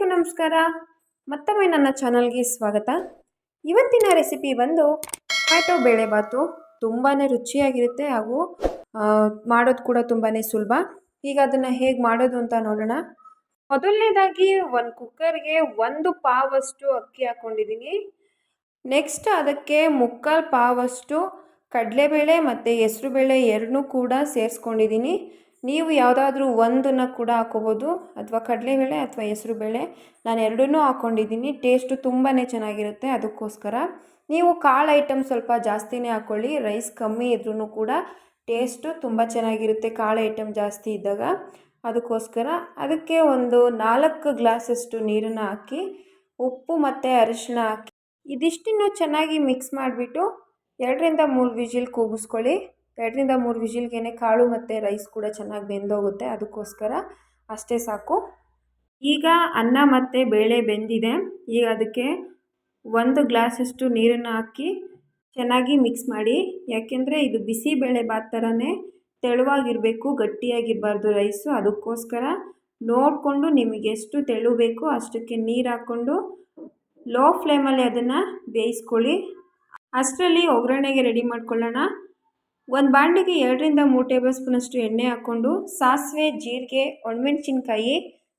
ಎಲ್ರಿಗೂ ನಮಸ್ಕಾರ. ಮತ್ತೊಮ್ಮೆ ನನ್ನ ಚಾನಲ್ಗೆ ಸ್ವಾಗತ. ಇವತ್ತಿನ ರೆಸಿಪಿ ಬಂದು ಟೊಮ್ಯಾಟೊ ಬೇಳೆಬಾತು ತುಂಬಾ ರುಚಿಯಾಗಿರುತ್ತೆ ಹಾಗೂ ಮಾಡೋದು ಕೂಡ ತುಂಬಾ ಸುಲಭ. ಈಗ ಅದನ್ನು ಹೇಗೆ ಮಾಡೋದು ಅಂತ ನೋಡೋಣ. ಮೊದಲನೇದಾಗಿ ಒಂದು ಕುಕ್ಕರ್ಗೆ ಒಂದು ಪಾವಷ್ಟು ಅಕ್ಕಿ ಹಾಕ್ಕೊಂಡಿದ್ದೀನಿ ನೆಕ್ಸ್ಟ್ ಅದಕ್ಕೆ ಮುಕ್ಕಾಲು ಪಾವಷ್ಟು ಕಡಲೆಬೇಳೆ ಮತ್ತು ಹೆಸರುಬೇಳೆ ಎರಡನ್ನೂ ಕೂಡ ಸೇರಿಸ್ಕೊಂಡಿದ್ದೀನಿ. ನೀವು ಯಾವುದಾದ್ರೂ ಒಂದನ್ನು ಕೂಡ ಹಾಕೋಬೋದು, ಅಥವಾ ಕಡಲೆಬೇಳೆ ಅಥವಾ ಹೆಸರು ಬೇಳೆ ನಾನು ಎರಡನ್ನೂ ಹಾಕ್ಕೊಂಡಿದ್ದೀನಿ ಟೇಸ್ಟು ತುಂಬಾ ಚೆನ್ನಾಗಿರುತ್ತೆ ಅದಕ್ಕೋಸ್ಕರ. ನೀವು ಕಾಳು ಐಟಮ್ ಸ್ವಲ್ಪ ಜಾಸ್ತಿನೇ ಹಾಕ್ಕೊಳ್ಳಿ ರೈಸ್ ಕಮ್ಮಿ ಇದ್ರೂ ಕೂಡ ಟೇಸ್ಟು ತುಂಬ ಚೆನ್ನಾಗಿರುತ್ತೆ ಕಾಳು ಐಟಮ್ ಜಾಸ್ತಿ ಇದ್ದಾಗ. ಅದಕ್ಕೋಸ್ಕರ ಅದಕ್ಕೆ ಒಂದು ನಾಲ್ಕು ಗ್ಲಾಸಷ್ಟು ನೀರನ್ನು ಹಾಕಿ, ಉಪ್ಪು ಮತ್ತು ಅರಿಶಿನ ಹಾಕಿ, ಇದಿಷ್ಟನ್ನು ಚೆನ್ನಾಗಿ ಮಿಕ್ಸ್ ಮಾಡಿಬಿಟ್ಟು ಎರಡರಿಂದ ಮೂರು ವಿಜಿಲ್ ಕೂಗಿಸ್ಕೊಳ್ಳಿ. ಎರಡರಿಂದ ಮೂರು ವಿಜಿಲ್ಗೆ ಕಾಳು ಮತ್ತು ರೈಸ್ ಕೂಡ ಚೆನ್ನಾಗಿ ಬೆಂದೋಗುತ್ತೆ. ಅದಕ್ಕೋಸ್ಕರ ಅಷ್ಟೇ ಸಾಕು. ಈಗ ಅನ್ನ ಮತ್ತು ಬೇಳೆ ಬೆಂದಿದೆ. ಈಗ ಅದಕ್ಕೆ ಒಂದು ಗ್ಲಾಸಷ್ಟು ನೀರನ್ನು ಹಾಕಿ ಚೆನ್ನಾಗಿ ಮಿಕ್ಸ್ ಮಾಡಿ, ಯಾಕೆಂದರೆ ಇದು ಬಿಸಿ ಬೇಳೆ ಬಾತ್ ಥರನೇ ತೆಳುವಾಗಿರಬೇಕು, ಗಟ್ಟಿಯಾಗಿರಬಾರ್ದು ರೈಸು. ಅದಕ್ಕೋಸ್ಕರ ನೋಡಿಕೊಂಡು ನಿಮಗೆ ಎಷ್ಟು ತೆಳು ಬೇಕೋ ಅಷ್ಟಕ್ಕೆ ನೀರು ಹಾಕ್ಕೊಂಡು ಲೋ ಫ್ಲೇಮಲ್ಲಿ ಅದನ್ನು ಬೇಯಿಸ್ಕೊಳ್ಳಿ. ಅಷ್ಟರಲ್ಲಿ ಒಗ್ಗರಣೆಗೆ ರೆಡಿ ಮಾಡ್ಕೊಳ್ಳೋಣ. ಒಂದು ಬಾಂಡಿಗೆ ಎರಡರಿಂದ ಮೂರು ಟೇಬಲ್ ಸ್ಪೂನಷ್ಟು ಎಣ್ಣೆ ಹಾಕ್ಕೊಂಡು ಸಾಸಿವೆ, ಜೀರಿಗೆ, ಒಣಮೆಣಸಿನ್ಕಾಯಿ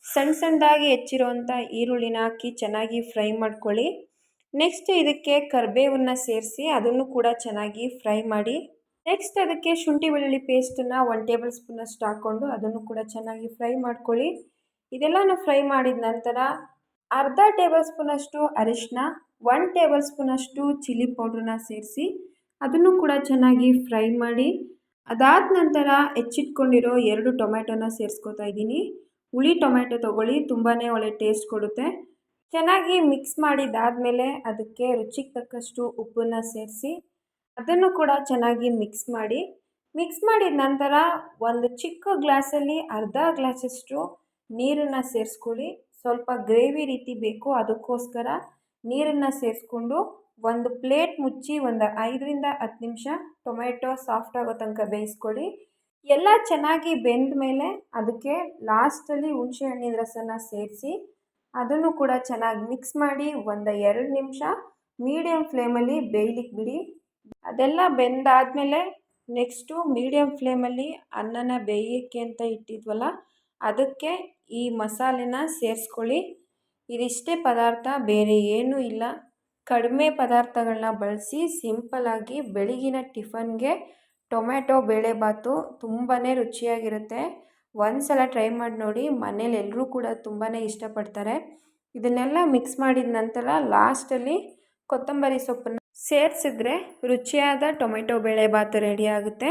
ಸಣ್ಣ ಸಣ್ಣದಾಗಿ ಹೆಚ್ಚಿರೋವಂಥ ಈರುಳ್ಳಿನ ಹಾಕಿ ಚೆನ್ನಾಗಿ ಫ್ರೈ ಮಾಡ್ಕೊಳ್ಳಿ. ನೆಕ್ಸ್ಟ್ ಇದಕ್ಕೆ ಕರಿಬೇವನ್ನು ಸೇರಿಸಿ ಅದನ್ನು ಕೂಡ ಚೆನ್ನಾಗಿ ಫ್ರೈ ಮಾಡಿ. ನೆಕ್ಸ್ಟ್ ಅದಕ್ಕೆ ಶುಂಠಿ ಬೆಳ್ಳುಳ್ಳಿ ಪೇಸ್ಟನ್ನು ಒನ್ ಟೇಬಲ್ ಸ್ಪೂನಷ್ಟು ಹಾಕ್ಕೊಂಡು ಅದನ್ನು ಕೂಡ ಚೆನ್ನಾಗಿ ಫ್ರೈ ಮಾಡ್ಕೊಳ್ಳಿ. ಇದೆಲ್ಲನೂ ಫ್ರೈ ಮಾಡಿದ ನಂತರ ಅರ್ಧ ಟೇಬಲ್ ಸ್ಪೂನಷ್ಟು ಅರಿಶಿನ ಒನ್ ಟೇಬಲ್ ಸ್ಪೂನಷ್ಟು ಚಿಲ್ಲಿ ಪೌಡ್ರನ್ನ ಸೇರಿಸಿ ಅದನ್ನು ಕೂಡ ಚೆನ್ನಾಗಿ ಫ್ರೈ ಮಾಡಿ, ಅದಾದ ನಂತರ ಹೆಚ್ಚಿಟ್ಕೊಂಡಿರೋ ಎರಡು ಟೊಮ್ಯಾಟೋನ ಸೇರಿಸ್ಕೊತಾ ಇದ್ದೀನಿ. ಹುಳಿ ಟೊಮ್ಯಾಟೊ ತೊಗೊಳ್ಳಿ ತುಂಬಾ ಒಳ್ಳೆ ಟೇಸ್ಟ್ ಕೊಡುತ್ತೆ. ಚೆನ್ನಾಗಿ ಮಿಕ್ಸ್ ಮಾಡಿದ್ದಾದಮೇಲೆ ಅದಕ್ಕೆ ರುಚಿಗೆ ತಕ್ಕಷ್ಟು ಉಪ್ಪನ್ನು ಸೇರಿಸಿ, ಅದನ್ನು ಕೂಡ ಚೆನ್ನಾಗಿ ಮಿಕ್ಸ್ ಮಾಡಿ, ಮಿಕ್ಸ್ ಮಾಡಿದ ನಂತರ ಒಂದು ಚಿಕ್ಕ ಗ್ಲಾಸಲ್ಲಿ ಅರ್ಧ ಗ್ಲಾಸಷ್ಟು ನೀರನ್ನು ಸೇರಿಸ್ಕೊಳ್ಳಿ. ಸ್ವಲ್ಪ ಗ್ರೇವಿ ರೀತಿ ಬೇಕು ಅದಕ್ಕೋಸ್ಕರ. ನೀರನ್ನು ಸೇರಿಸ್ಕೊಂಡು ಒಂದು ಪ್ಲೇಟ್ ಮುಚ್ಚಿ ಒಂದು ಐದರಿಂದ ಹತ್ತು ನಿಮಿಷ ಟೊಮೆಟೊ ಸಾಫ್ಟ್ ಆಗೋ ತನಕ ಬೇಯಿಸ್ಕೊಳ್ಳಿ. ಎಲ್ಲ ಚೆನ್ನಾಗಿ ಬೆಂದ ಮೇಲೆ ಅದಕ್ಕೆ ಲಾಸ್ಟಲ್ಲಿ ಹುಣಸೆ ಹಣ್ಣಿನ ರಸನ ಸೇರಿಸಿ ಅದನ್ನು ಕೂಡ ಚೆನ್ನಾಗಿ ಮಿಕ್ಸ್ ಮಾಡಿ ಒಂದು ಎರಡು ನಿಮಿಷ ಮೀಡಿಯಮ್ ಫ್ಲೇಮಲ್ಲಿ ಬೇಯ್ಲಿಕ್ಕೆ ಬಿಡಿ. ಅದೆಲ್ಲ ಬೆಂದಾದಮೇಲೆ ನೆಕ್ಸ್ಟು ಮೀಡಿಯಮ್ ಫ್ಲೇಮಲ್ಲಿ ಅನ್ನನ ಬೇಯೋಕ್ಕೆ ಅಂತ ಇಟ್ಟಿದ್ವಲ್ಲ, ಅದಕ್ಕೆ ಈ ಮಸಾಲೆನ ಸೇರಿಸ್ಕೊಳ್ಳಿ. ಇದಿಷ್ಟೇ ಪದಾರ್ಥ, ಬೇರೆ ಏನೂ ಇಲ್ಲ. ಕಡಿಮೆ ಪದಾರ್ಥಗಳನ್ನ ಬಳಸಿ ಸಿಂಪಲ್ಲಾಗಿ ಬೆಳಗಿನ ಟಿಫನ್ಗೆ ಟೊಮ್ಯಾಟೊ ಬೇಳೆಬಾತು ತುಂಬಾ ರುಚಿಯಾಗಿರುತ್ತೆ. ಒಂದು ಸಲ ಟ್ರೈ ಮಾಡಿ ನೋಡಿ, ಮನೇಲಿ ಎಲ್ಲರೂ ಕೂಡ ತುಂಬಾ ಇಷ್ಟಪಡ್ತಾರೆ. ಇದನ್ನೆಲ್ಲ ಮಿಕ್ಸ್ ಮಾಡಿದ ನಂತರ ಲಾಸ್ಟಲ್ಲಿ ಕೊತ್ತಂಬರಿ ಸೊಪ್ಪನ್ನು ಸೇರಿಸಿದ್ರೆ ರುಚಿಯಾದ ಟೊಮೆಟೊ ಬೇಳೆಬಾತು ರೆಡಿ ಆಗುತ್ತೆ.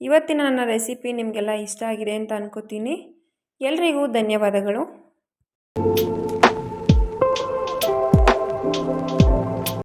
ಇವತ್ತಿನ ನನ್ನ ರೆಸಿಪಿ ನಿಮಗೆಲ್ಲ ಇಷ್ಟ ಆಗಿದೆ ಅಂತ ಅನ್ಕೋತೀನಿ. ಎಲ್ರಿಗೂ ಧನ್ಯವಾದಗಳು.